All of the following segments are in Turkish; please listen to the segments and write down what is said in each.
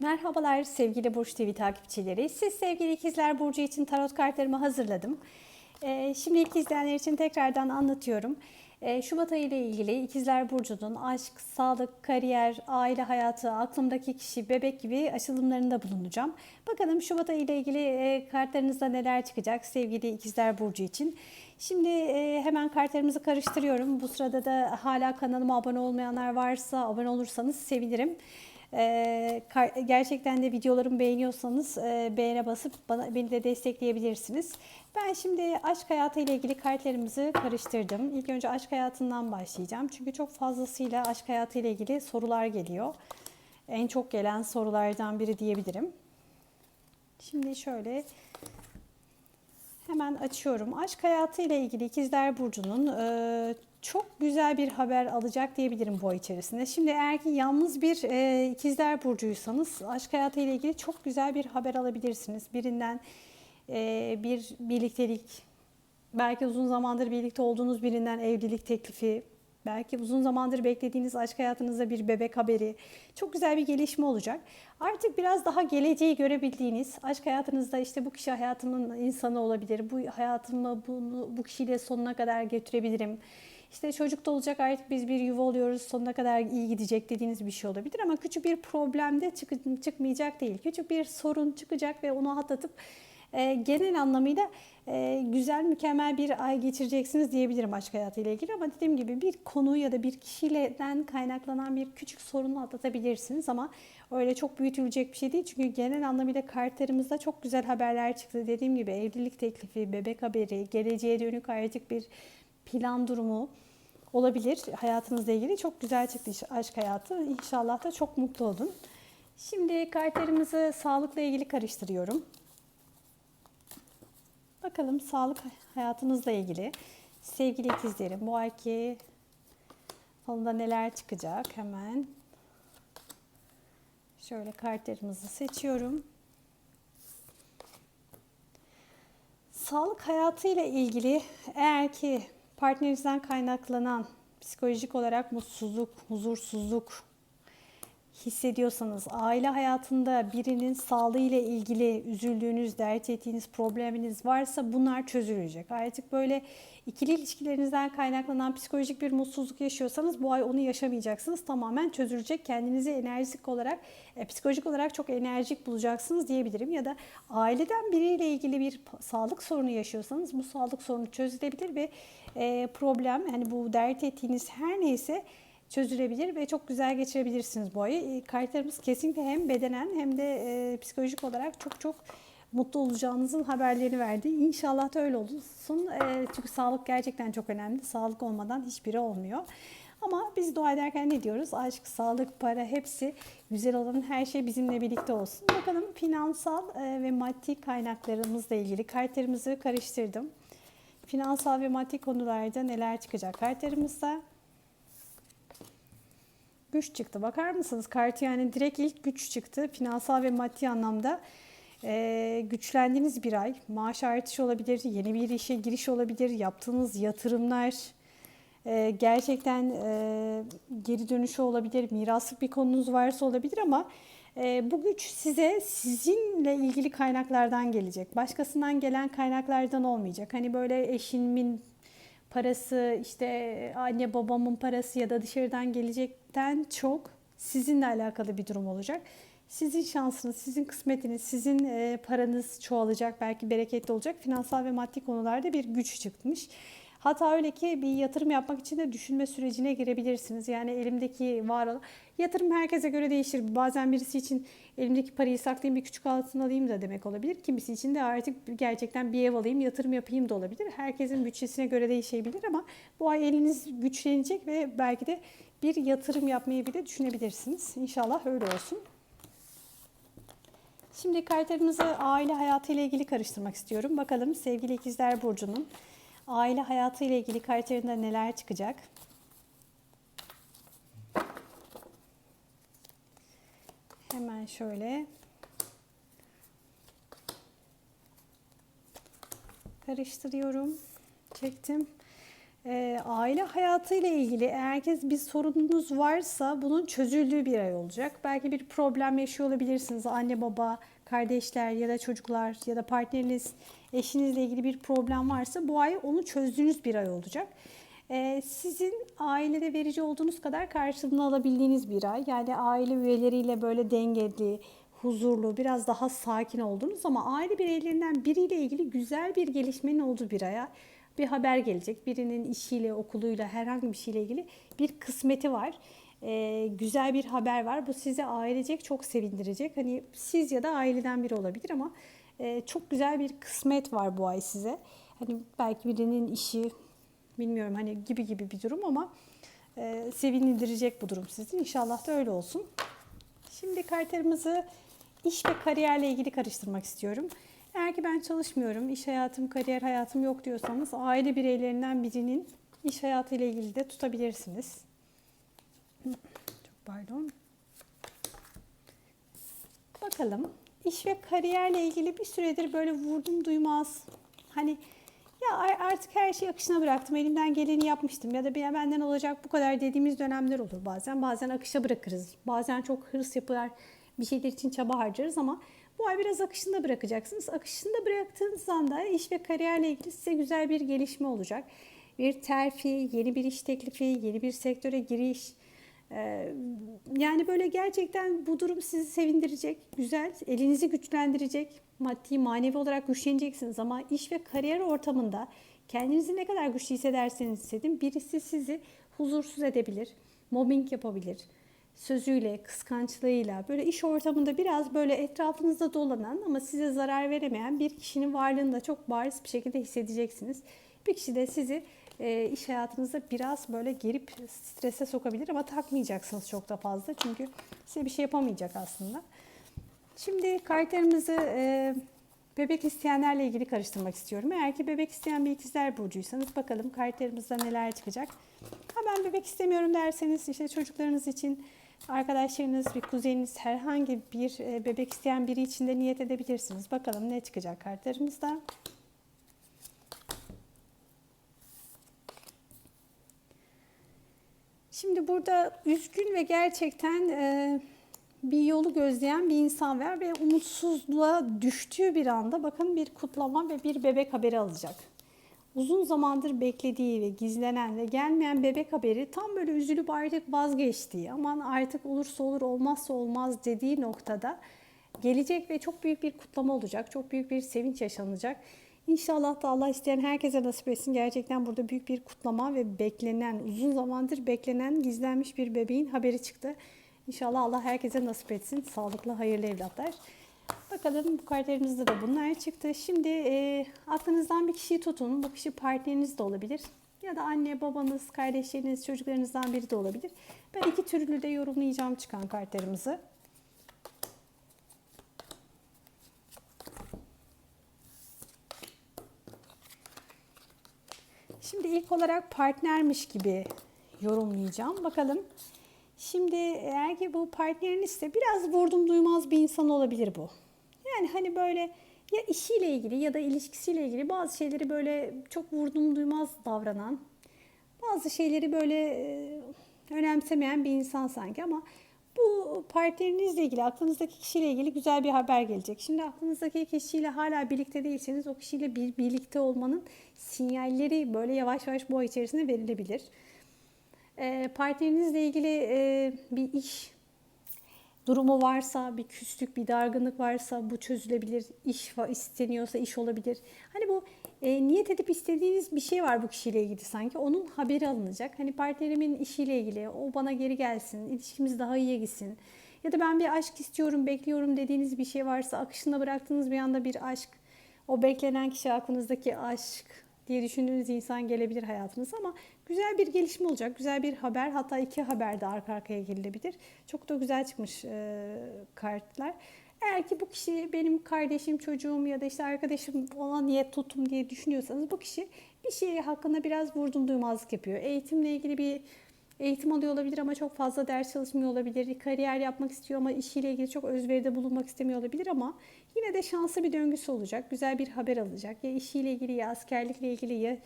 Merhabalar sevgili Burç TV takipçileri. Siz sevgili ikizler Burcu için tarot kartlarımı hazırladım. Ee, şimdi ikizleyenler için tekrardan anlatıyorum. Ee, Şubat ayı ile ilgili ikizler Burcu'nun aşk, sağlık, kariyer, aile hayatı, aklımdaki kişi, bebek gibi açılımlarında bulunacağım. Bakalım Şubat ayı ile ilgili e, kartlarınızda neler çıkacak sevgili ikizler Burcu için. Şimdi e, hemen kartlarımızı karıştırıyorum. Bu sırada da hala kanalıma abone olmayanlar varsa abone olursanız sevinirim. Gerçekten de videolarımı beğeniyorsanız beğene basıp bana beni de destekleyebilirsiniz. Ben şimdi aşk hayatı ile ilgili kartlarımızı karıştırdım. İlk önce aşk hayatından başlayacağım. Çünkü çok fazlasıyla aşk hayatı ile ilgili sorular geliyor. En çok gelen sorulardan biri diyebilirim. Şimdi şöyle Hemen açıyorum. Aşk hayatı ile ilgili İkizler Burcu'nun çok güzel bir haber alacak diyebilirim bu ay içerisinde. Şimdi eğer ki yalnız bir e, İkizler Burcu'ysanız aşk hayatı ile ilgili çok güzel bir haber alabilirsiniz. Birinden e, bir birliktelik, belki uzun zamandır birlikte olduğunuz birinden evlilik teklifi, belki uzun zamandır beklediğiniz aşk hayatınızda bir bebek haberi, çok güzel bir gelişme olacak. Artık biraz daha geleceği görebildiğiniz, aşk hayatınızda işte bu kişi hayatımın insanı olabilir, bu hayatımı bunu, bu kişiyle sonuna kadar götürebilirim. İşte çocuk da olacak artık biz bir yuva oluyoruz sonuna kadar iyi gidecek dediğiniz bir şey olabilir ama küçük bir problemde çık- çıkmayacak değil. Küçük bir sorun çıkacak ve onu atlatıp e, genel anlamıyla e, güzel, mükemmel bir ay geçireceksiniz diyebilirim aşk hayatıyla ilgili. Ama dediğim gibi bir konu ya da bir kişiden kaynaklanan bir küçük sorunu atlatabilirsiniz ama öyle çok büyütülecek bir şey değil. Çünkü genel anlamıyla kartlarımızda çok güzel haberler çıktı. Dediğim gibi evlilik teklifi, bebek haberi, geleceğe dönük artık bir plan durumu olabilir. Hayatınızla ilgili çok güzel çıktı aşk hayatı. İnşallah da çok mutlu olun. Şimdi kartlarımızı sağlıkla ilgili karıştırıyorum. Bakalım sağlık hayatınızla ilgili sevgili ikizlerim bu ayki falında neler çıkacak hemen. Şöyle kartlarımızı seçiyorum. Sağlık hayatıyla ilgili eğer ki partnerinizden kaynaklanan psikolojik olarak mutsuzluk, huzursuzluk hissediyorsanız, aile hayatında birinin sağlığı ile ilgili üzüldüğünüz, dert ettiğiniz probleminiz varsa bunlar çözülecek. Artık böyle ikili ilişkilerinizden kaynaklanan psikolojik bir mutsuzluk yaşıyorsanız bu ay onu yaşamayacaksınız. Tamamen çözülecek. Kendinizi enerjik olarak, e, psikolojik olarak çok enerjik bulacaksınız diyebilirim. Ya da aileden biriyle ilgili bir sağlık sorunu yaşıyorsanız bu sağlık sorunu çözülebilir ve problem, yani bu dert ettiğiniz her neyse çözülebilir ve çok güzel geçirebilirsiniz bu ayı. E, Kartlarımız kesinlikle hem bedenen hem de e, psikolojik olarak çok çok mutlu olacağınızın haberlerini verdi. İnşallah da öyle olsun. E, çünkü sağlık gerçekten çok önemli. Sağlık olmadan hiçbiri olmuyor. Ama biz dua ederken ne diyoruz? Aşk, sağlık, para hepsi güzel olan her şey bizimle birlikte olsun. Bakalım finansal e, ve maddi kaynaklarımızla ilgili kartlarımızı karıştırdım. Finansal ve maddi konularda neler çıkacak kartlarımızda? güç çıktı. Bakar mısınız? Kart yani direkt ilk güç çıktı. Finansal ve maddi anlamda e, güçlendiğiniz bir ay. Maaş artışı olabilir, yeni bir işe giriş olabilir, yaptığınız yatırımlar e, gerçekten e, geri dönüşü olabilir, miraslık bir konunuz varsa olabilir ama e, bu güç size sizinle ilgili kaynaklardan gelecek. Başkasından gelen kaynaklardan olmayacak. Hani böyle eşimin parası işte anne babamın parası ya da dışarıdan gelecekten çok sizinle alakalı bir durum olacak. Sizin şansınız, sizin kısmetiniz, sizin e, paranız çoğalacak, belki bereketli olacak. Finansal ve maddi konularda bir güç çıkmış. Hatta öyle ki bir yatırım yapmak için de düşünme sürecine girebilirsiniz. Yani elimdeki var olan yatırım herkese göre değişir. Bazen birisi için elimdeki parayı saklayayım bir küçük altın alayım da demek olabilir. Kimisi için de artık gerçekten bir ev alayım yatırım yapayım da olabilir. Herkesin bütçesine göre değişebilir ama bu ay eliniz güçlenecek ve belki de bir yatırım yapmayı bile düşünebilirsiniz. İnşallah öyle olsun. Şimdi kartlarımızı aile hayatı ile ilgili karıştırmak istiyorum. Bakalım sevgili ikizler Burcu'nun aile hayatı ile ilgili kartlarında neler çıkacak? Hemen şöyle karıştırıyorum. Çektim. Ee, aile hayatıyla ilgili eğer ki bir sorununuz varsa bunun çözüldüğü bir ay olacak. Belki bir problem yaşıyor olabilirsiniz. Anne baba, kardeşler ya da çocuklar ya da partneriniz, eşinizle ilgili bir problem varsa bu ay onu çözdüğünüz bir ay olacak. Ee, sizin ailede verici olduğunuz kadar karşılığını alabildiğiniz bir ay. Yani aile üyeleriyle böyle dengeli, huzurlu, biraz daha sakin oldunuz ama aile bireylerinden biriyle ilgili güzel bir gelişmenin olduğu bir aya bir haber gelecek. Birinin işiyle, okuluyla, herhangi bir şeyle ilgili bir kısmeti var. Ee, güzel bir haber var. Bu sizi ailecek çok sevindirecek. Hani siz ya da aileden biri olabilir ama e, çok güzel bir kısmet var bu ay size. Hani belki birinin işi, bilmiyorum hani gibi gibi bir durum ama e, sevindirecek bu durum sizi. İnşallah da öyle olsun. Şimdi kartlarımızı iş ve kariyerle ilgili karıştırmak istiyorum. Eğer ki ben çalışmıyorum, iş hayatım, kariyer hayatım yok diyorsanız aile bireylerinden birinin iş hayatıyla ilgili de tutabilirsiniz. Çok pardon. Bakalım. İş ve kariyerle ilgili bir süredir böyle vurdum duymaz. Hani ya artık her şeyi akışına bıraktım. Elimden geleni yapmıştım. Ya da benden olacak bu kadar dediğimiz dönemler olur bazen. Bazen akışa bırakırız. Bazen çok hırs yapar. Bir şeyler için çaba harcarız ama bu ay biraz akışında bırakacaksınız. Akışında bıraktığınız anda iş ve kariyerle ilgili size güzel bir gelişme olacak. Bir terfi, yeni bir iş teklifi, yeni bir sektöre giriş. Yani böyle gerçekten bu durum sizi sevindirecek, güzel, elinizi güçlendirecek, maddi, manevi olarak güçleneceksiniz ama iş ve kariyer ortamında kendinizi ne kadar güçlü hissederseniz hissedin birisi sizi huzursuz edebilir, mobbing yapabilir, sözüyle, kıskançlığıyla böyle iş ortamında biraz böyle etrafınızda dolanan ama size zarar veremeyen bir kişinin varlığını da çok bariz bir şekilde hissedeceksiniz. Bir kişi de sizi e, iş hayatınızda biraz böyle gerip strese sokabilir ama takmayacaksınız çok da fazla çünkü size bir şey yapamayacak aslında. Şimdi kartlarımızı e, bebek isteyenlerle ilgili karıştırmak istiyorum. Eğer ki bebek isteyen bir ikizler burcuysanız bakalım kartlarımızda neler çıkacak. Ha ben bebek istemiyorum derseniz işte çocuklarınız için arkadaşlarınız, bir kuzeniniz herhangi bir e, bebek isteyen biri için de niyet edebilirsiniz. Bakalım ne çıkacak kartlarımızda. Şimdi burada üzgün ve gerçekten e, bir yolu gözleyen bir insan var ve umutsuzluğa düştüğü bir anda bakın bir kutlama ve bir bebek haberi alacak. Uzun zamandır beklediği ve gizlenen ve gelmeyen bebek haberi tam böyle üzülüp artık vazgeçtiği, aman artık olursa olur olmazsa olmaz dediği noktada gelecek ve çok büyük bir kutlama olacak. Çok büyük bir sevinç yaşanacak. İnşallah da Allah isteyen herkese nasip etsin. Gerçekten burada büyük bir kutlama ve beklenen, uzun zamandır beklenen, gizlenmiş bir bebeğin haberi çıktı. İnşallah Allah herkese nasip etsin. Sağlıklı, hayırlı evlatlar. Bakalım bu kartlarımızda da bunlar çıktı. Şimdi e, aklınızdan bir kişiyi tutun. Bu kişi partneriniz de olabilir. Ya da anne, babanız, kardeşleriniz, çocuklarınızdan biri de olabilir. Ben iki türlü de yorumlayacağım çıkan kartlarımızı. Şimdi ilk olarak partnermiş gibi yorumlayacağım. Bakalım. Şimdi eğer ki bu partnerinizse biraz vurdum duymaz bir insan olabilir bu. Yani hani böyle ya işiyle ilgili ya da ilişkisiyle ilgili bazı şeyleri böyle çok vurdum duymaz davranan, bazı şeyleri böyle e, önemsemeyen bir insan sanki ama bu partnerinizle ilgili, aklınızdaki kişiyle ilgili güzel bir haber gelecek. Şimdi aklınızdaki kişiyle hala birlikte değilseniz o kişiyle bir birlikte olmanın sinyalleri böyle yavaş yavaş bu ay içerisinde verilebilir. E, partnerinizle ilgili e, bir iş durumu varsa, bir küslük, bir dargınlık varsa bu çözülebilir. İş isteniyorsa iş olabilir. Hani bu e, niyet edip istediğiniz bir şey var bu kişiyle ilgili sanki. Onun haberi alınacak. Hani partnerimin işiyle ilgili o bana geri gelsin, ilişkimiz daha iyiye gitsin. Ya da ben bir aşk istiyorum, bekliyorum dediğiniz bir şey varsa akışında bıraktığınız bir anda bir aşk, o beklenen kişi aklınızdaki aşk diye düşündüğünüz insan gelebilir hayatınıza ama güzel bir gelişme olacak. Güzel bir haber hatta iki haber de arka arkaya gelebilir. Çok da güzel çıkmış e, kartlar. Eğer ki bu kişi benim kardeşim, çocuğum ya da işte arkadaşım ona niyet tuttum diye düşünüyorsanız bu kişi bir şey hakkında biraz vurdum duymazlık yapıyor. Eğitimle ilgili bir eğitim alıyor olabilir ama çok fazla ders çalışmıyor olabilir. Kariyer yapmak istiyor ama işiyle ilgili çok özveride bulunmak istemiyor olabilir ama yine de şanslı bir döngüsü olacak. Güzel bir haber alacak. Ya işiyle ilgili ya askerlikle ilgili ya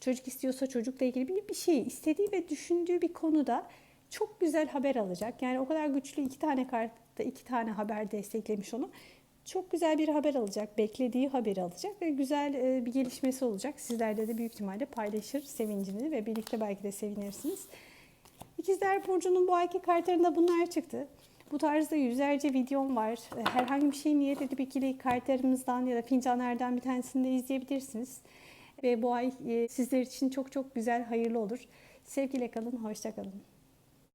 çocuk istiyorsa çocukla ilgili bir, bir şey istediği ve düşündüğü bir konuda çok güzel haber alacak. Yani o kadar güçlü iki tane kartta iki tane haber desteklemiş onu. Çok güzel bir haber alacak, beklediği haberi alacak ve güzel e, bir gelişmesi olacak. Sizlerle de büyük ihtimalle paylaşır sevincini ve birlikte belki de sevinirsiniz. İkizler Burcu'nun bu ayki kartlarında bunlar çıktı. Bu tarzda yüzlerce videom var. E, Herhangi bir şey niyet edip ikili kartlarımızdan ya da fincanlardan bir tanesini de izleyebilirsiniz. Ve bu ay e, sizler için çok çok güzel, hayırlı olur. Sevgiyle kalın, hoşça kalın.